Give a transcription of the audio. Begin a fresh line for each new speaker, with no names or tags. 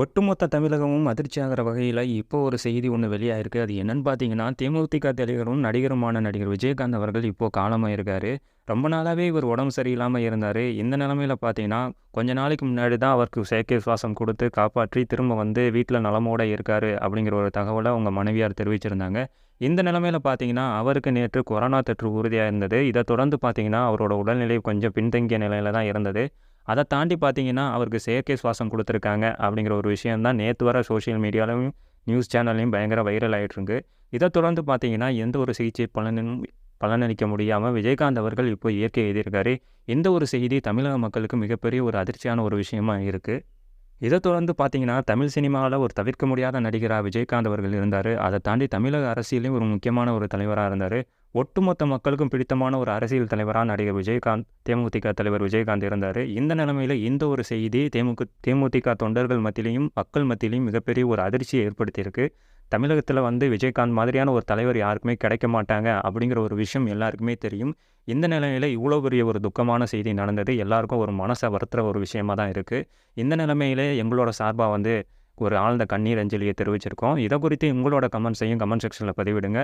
ஒட்டுமொத்த தமிழகமும் அதிர்ச்சியாகிற வகையில் இப்போ ஒரு செய்தி ஒன்று வெளியாயிருக்கு. அது என்னன்னு பார்த்தீங்கன்னா தேமுதிக தலைவரும் நடிகருமான நடிகர் விஜயகாந்த் அவர்கள் இப்போ காலமாக இருக்கார் ரொம்ப நாளாகவே இவர் உடம்பு சரியில்லாமல் இருந்தார். இந்த நிலமையில பார்த்தீங்கன்னா கொஞ்ச நாளைக்கு முன்னாடி தான் அவருக்கு செயற்கை சுவாசம் கொடுத்து காப்பாற்றி திரும்ப வந்து வீட்டில் நலமோட இருக்கார் அப்படிங்கிற ஒரு தகவலை அவங்க மனைவியார் தெரிவிச்சிருந்தாங்க. இந்த நிலமையில் பார்த்தீங்கன்னா அவருக்கு நேற்று கொரோனா தொற்று உறுதியாக இருந்தது இதை தொடர்ந்து பார்த்தீங்கன்னா அவரோட உடல்நிலை கொஞ்சம் பின்தங்கிய நிலையில தான் இருந்தது. அதை தாண்டி பார்த்தீங்கன்னா அவருக்கு செயற்கை சுவாசம் கொடுத்துருக்காங்க அப்படிங்கிற ஒரு விஷயம் தான் நேற்று வர சோஷியல் மீடியாலையும் நியூஸ் சேனல்லையும் பயங்கர வைரல் ஆகிட்டுருக்கு இதை தொடர்ந்து பார்த்தீங்கன்னா எந்த ஒரு சிகிச்சை பலனும் பலனளிக்க முடியாமல் விஜயகாந்த் அவர்கள் இப்போ இயற்கை எழுதியிருக்காரு. இந்த ஒரு செய்தி தமிழக மக்களுக்கு மிகப்பெரிய ஒரு அதிர்ச்சியான ஒரு விஷயமா இருக்குது இதை தொடர்ந்து பார்த்தீங்கன்னா தமிழ் சினிமாவில் ஒரு தவிர்க்க முடியாத நடிகராக விஜயகாந்த் அவர்கள் இருந்தார். அதை தாண்டி தமிழக அரசியலையும் ஒரு முக்கியமான ஒரு தலைவராக இருந்தார். ஒட்டுமொத்த மக்களுக்கும் பிடித்தமான ஒரு அரசியல் தலைவராக நடிகர் விஜயகாந்த் தேமுதிக தலைவர் விஜயகாந்த் இருந்தார். இந்த நிலைமையில் இந்த ஒரு செய்தி தேமுக தேமுதிக தொண்டர்கள் மத்தியிலையும் மக்கள் மத்தியிலையும் மிகப்பெரிய ஒரு அதிர்ச்சியை ஏற்படுத்தியிருக்கு. தமிழகத்தில் வந்து விஜயகாந்த் மாதிரியான ஒரு தலைவர் யாருக்குமே கிடைக்க மாட்டாங்க அப்படிங்கிற ஒரு விஷயம் எல்லாருக்குமே தெரியும். இந்த நிலையில் இவ்வளோ பெரிய ஒரு துக்கமான செய்தி நடந்தது. எல்லாருக்கும் ஒரு மனசை வருத்துகிற ஒரு விஷயமா தான் இருக்குது இந்த நிலைமையிலே எங்களோட சார்பாக வந்து ஒரு ஆழ்ந்த கண்ணீர் அஞ்சலியை தெரிவிச்சிருக்கோம். இதை குறித்து உங்களோட கமெண்ட்ஸையும் கமெண்ட் செக்ஷனில் பதிவிடுங்க.